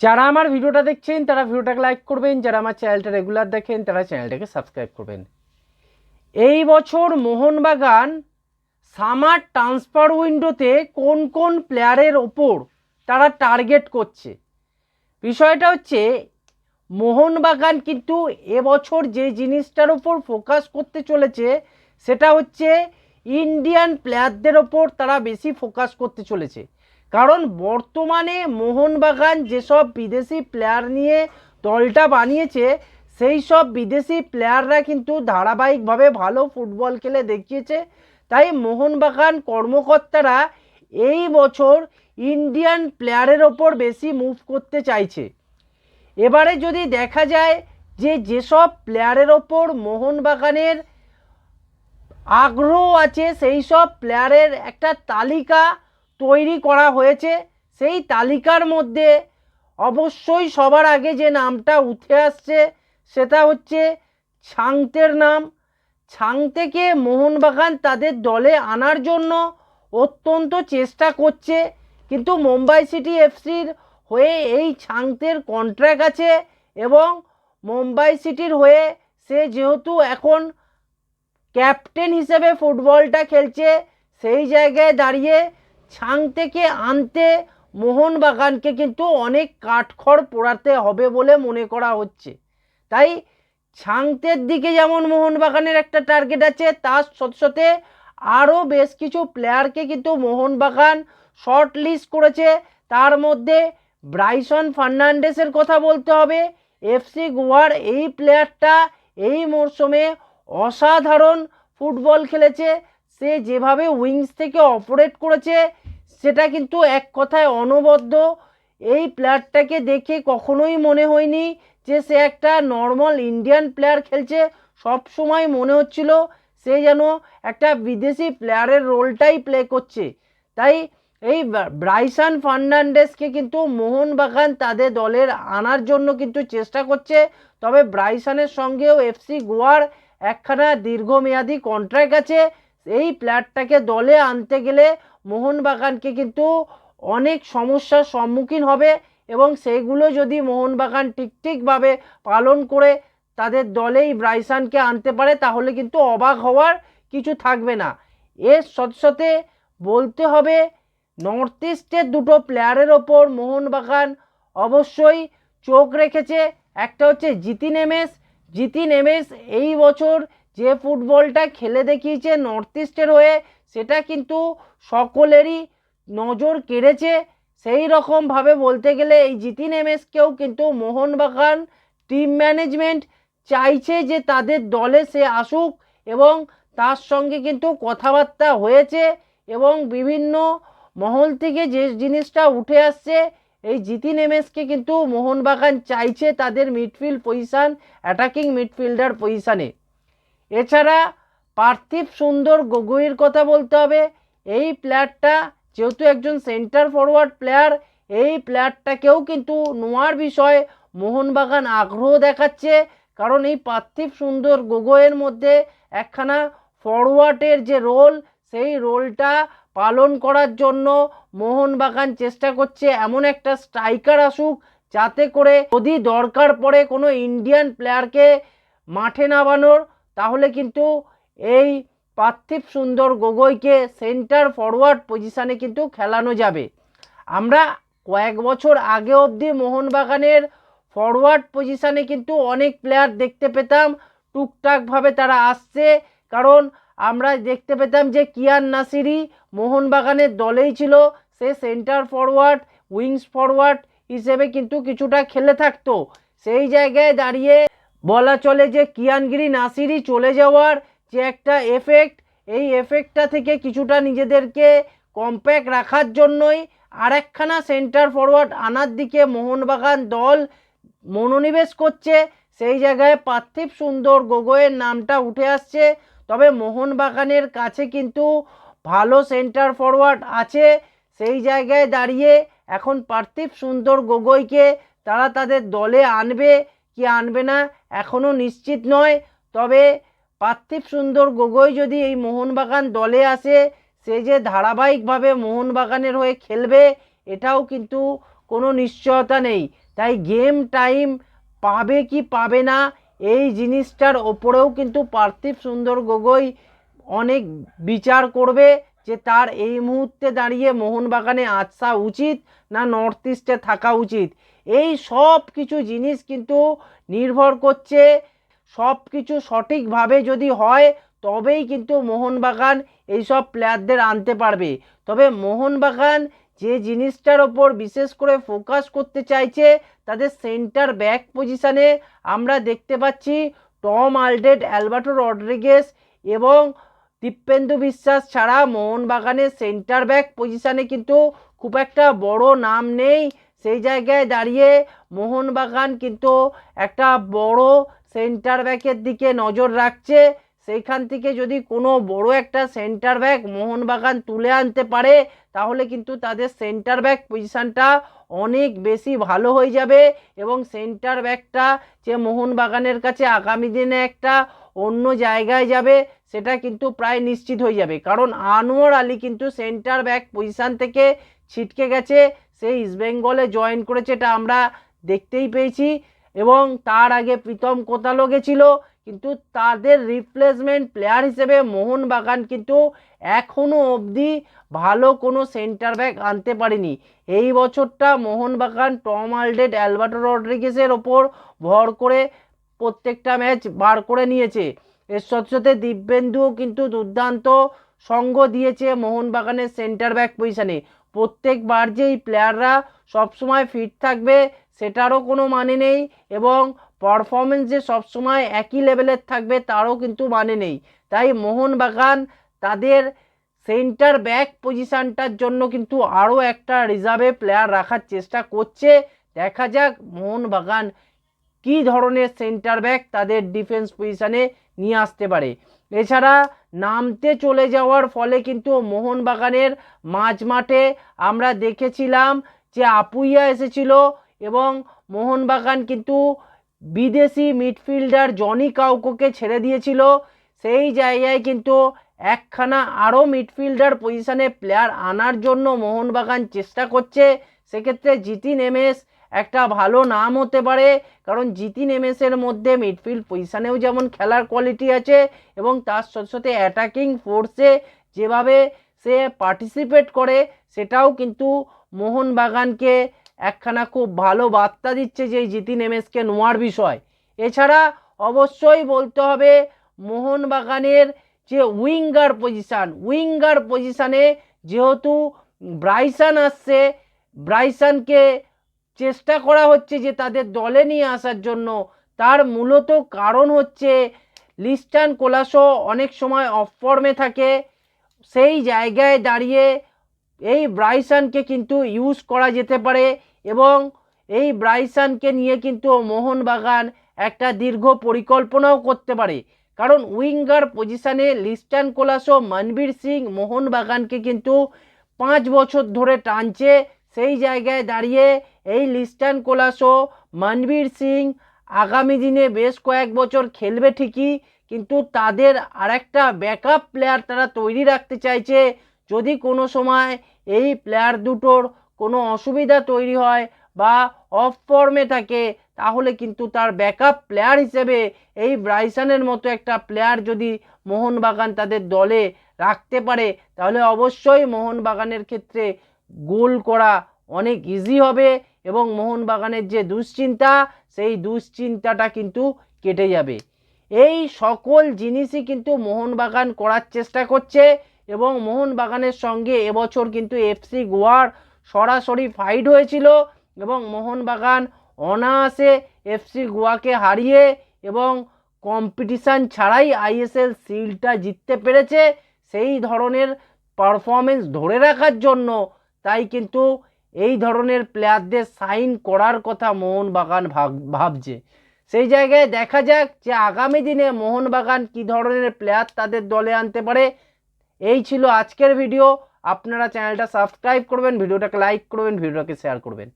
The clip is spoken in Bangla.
যারা আমার ভিডিওটা দেখছেন, তারা ভিডিওটাকে লাইক করবেন। যারা আমার চ্যানেলটা রেগুলার দেখেন, তারা চ্যানেলটাকে সাবস্ক্রাইব করবেন। এই বছর মোহনবাগান সামার ট্রান্সফার উইন্ডোতে কোন কোন প্লেয়ারের ওপর তারা টার্গেট করছে? বিষয়টা হচ্ছে, মোহনবাগান কিন্তু এবছর যে জিনিসটার ওপর ফোকাস করতে চলেছে, সেটা হচ্ছে ইন্ডিয়ান প্লেয়ারদের ওপর তারা বেশি ফোকাস করতে চলেছে। কারণ বর্তমানে মোহনবাগান যেসব বিদেশি প্লেয়ার নিয়ে দলটা বানিয়েছে, সেই সব বিদেশি প্লেয়াররা কিন্তু ধারাবাহিকভাবে ভালো ফুটবল খেলে দেখিয়েছে। তাই মোহনবাগান কর্মকর্তারা এই বছর ইন্ডিয়ান প্লেয়ারের ওপর বেশি মুভ করতে চাইছে। এবারে যদি দেখা যায় যে যেসব প্লেয়ারের ওপর মোহনবাগানের আগ্রহ আছে, সেই সব প্লেয়ারের একটা তালিকা তৈরি করা হয়েছে, সেই তালিকার মধ্যে অবশ্যই সবার আগে যে নামটা উঠে আসছে, সেটা হচ্ছে ছাংতের নাম। ছাংতেকে মোহনবাগান তাদের দলে আনার জন্য অত্যন্ত চেষ্টা করছে, কিন্তু মুম্বাই সিটি এফসির হয়ে এই ছাংতের কন্ট্রাক্ট আছে এবং মুম্বাই সিটির হয়ে সে যেহেতু এখন ক্যাপ্টেন হিসেবে ফুটবলটা খেলছে, সেই জায়গায় দাঁড়িয়ে ছাং থেকে আনতে মোহনবাগানকে কিন্তু অনেক কাঠখড় পোড়াতে হবে বলে মনে করা হচ্ছে। তাই ছাংতের দিকে যেমন মোহনবাগানের একটা টার্গেট আছে, তার সাথে সাথে আরও বেশ কিছু প্লেয়ারকে কিন্তু মোহনবাগান শর্ট লিস্ট করেছে। তার মধ্যে ব্রাইসন ফার্নান্ডেসের কথা বলতে হবে। এফসি গোয়ার এই প্লেয়ারটা এই মরশুমে অসাধারণ ফুটবল খেলেছে। সে যেভাবে উইংস থেকে অপারেট করেছে, সেটা কিন্তু এক কথায় অনবদ্য। এই প্লেয়ারটাকে দেখে কখনোই মনে হয়নি যে সে একটা নর্মাল ইন্ডিয়ান প্লেয়ার খেলছে। সব সময় মনে হচ্ছিল সে যেন একটা বিদেশি প্লেয়ারের রোলটাই প্লে করছে। তাই এই ব্রাইসান ফার্নান্ডেসকে কিন্তু মোহনবাগান তাদের দলের আনার জন্য কিন্তু চেষ্টা করছে। তবে ব্রাইসানের সঙ্গেও এফসি গোয়ার একখানা দীর্ঘমেয়াদী কন্ট্রাক্ট আছে। এই প্লেয়ারটাকে দলে আনতে গেলে মোহনবাগানকে কিন্তু অনেক সমস্যার সম্মুখীন হবে এবং সেগুলো যদি মোহনবাগান ঠিক ঠিকভাবে পালন করে তাদের দলেই ব্রাইসানকে আনতে পারে, তাহলে কিন্তু অবাক হওয়ার কিছু থাকবে না। এর সাথে বলতে হবে, নর্থ ইস্টের দুটো প্লেয়ারের ওপর মোহনবাগান অবশ্যই চোখ রেখেছে। একটা হচ্ছে জিতিন এমএস জিতিন এমএস এই বছর যে ফুটবলটা খেলে দেখিয়েছে নর্থ ইস্টের হয়ে, সেটা কিন্তু সকলেরই নজর কেড়েছে। সেই রকমভাবে বলতে গেলে এই জিতিন এমএসকেও কিন্তু মোহনবাগান টিম ম্যানেজমেন্ট চাইছে যে তাদের দলে সে আসুক এবং তার সঙ্গে কিন্তু কথাবার্তা হয়েছে এবং বিভিন্ন মহল থেকে যে জিনিসটা উঠে আসছে, এই জিতিন এমএসকে কিন্তু মোহনবাগান চাইছে তাদের মিডফিল্ড পজিশান অ্যাটাকিং মিডফিল্ডার পজিশানে এছাড়া পার্থিব সুন্দর গগৈর কথা বলতে হবে। এই প্লেয়ারটা যেহেতু একজন সেন্টার ফরওয়ার্ড প্লেয়ার, এই প্লেয়ারটাকেও কিন্তু নোয়ার বিষয়ে মোহনবাগান আগ্রহ দেখাচ্ছে। কারণ এই পার্থিব সুন্দর গগৈয়ের মধ্যে একখানা ফরওয়ার্ডের যে রোল, সেই রোলটা পালন করার জন্য মোহনবাগান চেষ্টা করছে এমন একটা স্ট্রাইকার আসুক, যাতে করে যদি দরকার পড়ে কোনো ইন্ডিয়ান প্লেয়ারকে মাঠে নামানোর তাহলে কিন্তু এই পার্থিব সুন্দর গগৈকে সেন্টার ফরওয়ার্ড পজিশানে কিন্তু খেলানো যাবে। আমরা কয়েক বছর আগে অবধি মোহনবাগানের ফরওয়ার্ড পজিশানে কিন্তু অনেক প্লেয়ার দেখতে পেতাম টুকটাকভাবে তারা আসছে। কারণ আমরা দেখতে পেতাম যে কিয়ান নাসিরি মোহনবাগানের দলেই ছিল, সে সেন্টার ফরওয়ার্ড উইংস ফরওয়ার্ড হিসেবে কিন্তু কিছুটা খেলে থাকতো। সেই জায়গায় দাঁড়িয়ে বলা চলে যে কিয়ানগিরি নাসিরি চলে যাওয়ার যে একটা এফেক্ট এই এফেক্টটা থেকে কিছুটা নিজেদেরকে কম্প্যাক্ট রাখার জন্যই আরেকখানা সেন্টার ফরওয়ার্ড আনার দিকে মোহনবাগান দল মনোনিবেশ করছে। সেই জায়গায় পার্থিব সুন্দর গগৈয়ের নামটা উঠে আসছে। তবে মোহনবাগানের কাছে কিন্তু ভালো সেন্টার ফরওয়ার্ড আছে। সেই জায়গায় দাঁড়িয়ে এখন পার্থিব সুন্দর গগৈকে তারা তাদের দলে আনবে। কি আনবে না? এখনও নিশ্চিত নয়। তবে পার্থিব সুন্দর গগৈ যদি এই মোহনবাগান দলে আসে, সে যে ধারাবাহিকভাবে মোহনবাগানের হয়ে খেলবে, এটাও কিন্তু কোনো নিশ্চয়তা নেই। তাই গেম টাইম পাবে কি পাবে না, এই জিনিসটার ওপরেও কিন্তু পার্থিব সুন্দর গগৈ অনেক বিচার করবে। যে তার এই মুহূর্তে দাঁড়িয়ে মোহনবাগানে আসা উচিত না নর্থ ইস্টে থাকা উচিত। এই সব কিছু জিনিস কিন্তু নির্ভর করছে, সব কিছু সঠিকভাবে যদি হয়, তবেই কিন্তু মোহনবাগান এইসব প্লেয়ারদের আনতে পারবে। তবে মোহনবাগান যে জিনিসটার ওপর বিশেষ করে ফোকাস করতে চাইছে, তাদের সেন্টার ব্যাক পজিশানে আমরা দেখতে পাচ্ছি টম আলডেড, অ্যালবার্টো রড্রিগেস এবং দীপেন্দু বিশ্বাস ছাড়া মোহনবাগানের সেন্টার ব্যাক পজিশানে কিন্তু খুব একটা বড় নাম নেই। সেই জায়গায় দাঁড়িয়ে মোহনবাগান কিন্তু একটা বড় সেন্টার ব্যাকের দিকে নজর রাখছে। সেইখান থেকে যদি কোনো বড় একটা সেন্টার ব্যাক মোহনবাগান তুলে আনতে পারে, তাহলে কিন্তু তাদের সেন্টার ব্যাক পজিশানটা অনেক বেশি ভালো হয়ে যাবে এবং সেন্টার ব্যাকটা যে মোহনবাগানের কাছে আগামী দিনে একটা অন্য জায়গায় যাবে, সেটা কিন্তু প্রায় নিশ্চিত হয়ে যাবে। কারণ আনোয়ার আলী কিন্তু সেন্টার ব্যাক পজিশান থেকে ছিটকে গেছে সেই ইস্টবেঙ্গলে জয়েন করেছে, এটা আমরা দেখতেই পেয়েছি। এবং তার আগে প্রীতম কোতালো গেছিল, কিন্তু তাদের রিপ্লেসমেন্ট প্লেয়ার হিসেবে মোহনবাগান কিন্তু এখনও অবধি ভালো কোনো সেন্টার ব্যাক আনতে পারেনি। এই বছরটা মোহনবাগান টম আলডেড, অ্যালবার্টো রড্রিগেসের ওপর ভর করে প্রত্যেকটা ম্যাচ বার করে নিয়েছে। এর সাথে সাথে দিব্যেন্দুও কিন্তু দুর্দান্ত সঙ্গ দিয়েছে মোহনবাগানের সেন্টার ব্যাক পজিশানে প্রত্যেকবার যে এই প্লেয়াররা সবসময় ফিট থাকবে, সেটারও কোনো মানে নেই এবং পারফরমেন্স যে সবসময় একই লেভেলের থাকবে, তারও কিন্তু মানে নেই। তাই মোহনবাগান তাদের সেন্টার ব্যাক পজিশানটার জন্য কিন্তু আরও একটা রিজার্ভে প্লেয়ার রাখার চেষ্টা করছে। দেখা যাক মোহনবাগান কী ধরনের সেন্টার ব্যাক তাদের ডিফেন্স পজিশানে নিয়ে আসতে পারে? এছাড়া নামতে চলে যাওয়ার ফলে কিন্তু মোহনবাগানের মাঝ মাঠে আমরা দেখেছিলাম যে আপুইয়া এসেছিল এবং মোহনবাগান কিন্তু বিদেশি মিডফিল্ডার জনি কাউকোকে ছেড়ে দিয়েছিল। সেই জায়গায় কিন্তু একখানা আরও মিডফিল্ডার পজিশানে প্লেয়ার আনার জন্য মোহনবাগান চেষ্টা করছে। সেক্ষেত্রে জিতিন এমএস একটা ভালো নাম হতে পারে, কারণ জিতিন এমএসের মধ্যে মিডফিল্ড পজিশানেও যেমন খেলার কোয়ালিটি আছে এবং তার সাথে সাথে অ্যাটাকিং ফোর্সে যেভাবে সে পার্টিসিপেট করে, সেটাও কিন্তু মোহনবাগানকে একখানা খুব ভালো বার্তা দিচ্ছে যে জিতিন এমএসকে নোয়ার বিষয়। এছাড়া অবশ্যই বলতে হবে, মোহনবাগানের যে উইঙ্গার পজিশান উইঙ্গার পজিশানে যেহেতু ব্রাইসান আসছে, ব্রাইসানকে চেষ্টা করা হচ্ছে যে তাদের দলে নিয়ে আসার জন্য। তার মূলত কারণ হচ্ছে লিস্টান কোলাসো অনেক সময় অফ ফর্মে থাকে। সেই জায়গায় দাঁড়িয়ে এই ব্রাইসানকে কিন্তু ইউজ করা যেতে পারে এবং এই ব্রাইসানকে নিয়ে কিন্তু মোহনবাগান একটা দীর্ঘ পরিকল্পনাও করতে পারে। কারণ উইঙ্গার পজিশানে লিস্টান কোলাসো, মনবীর সিং, মোহনবাগানকে কিন্তু পাঁচ বছর ধরে টানছে। সেই জায়গায় দাঁড়িয়ে এই লিস্টান কোলাসো, মানবীর সিং আগামী দিনে বেশ কয়েক বছর খেলবে ঠিকই, কিন্তু তাদের আরেকটা ব্যাকআপ প্লেয়ার তারা তৈরি রাখতে চাইছে। যদি কোনো সময় এই প্লেয়ার দুটোর কোনো অসুবিধা তৈরি হয় বা অফ ফর্মে থাকে, তাহলে কিন্তু তার ব্যাকআপ প্লেয়ার হিসেবে এই ব্রাইসানের মতো একটা প্লেয়ার যদি মোহনবাগান তাদের দলে রাখতে পারে, তাহলে অবশ্যই মোহনবাগানের ক্ষেত্রে গোল করা অনেক ইজি হবে এবং মোহনবাগানের যে দুশ্চিন্তা, সেই দুশ্চিন্তাটা কিন্তু কেটে যাবে। এই সকল জিনিসই কিন্তু মোহনবাগান করার চেষ্টা করছে এবং মোহনবাগানের সঙ্গে এবছর কিন্তু এফসি গোয়ার সরাসরি ফাইট হয়েছিল এবং মোহনবাগান অনায়াসে এফসি গোয়াকে হারিয়ে এবং কম্পিটিশান ছাড়াই আইএসএল সিলটা জিততে পেরেছে, সেই ধরনের পারফরমেন্স ধরে রাখার জন্য তাই কিন্তু এই ধরনের প্লেয়ারদের সাইন করার কথা মোহনবাগান ভাব ভাবছে। সেই জায়গায় দেখা যাক যে আগামী দিনে মোহনবাগান কি ধরনের প্লেয়ার তাদের দলে আনতে পারে। এই ছিল আজকের ভিডিও আপনারা চ্যানেলটা সাবস্ক্রাইব করবেন ভিডিওটাকে লাইক করবেন ভিডিওটাকে শেয়ার করবেন।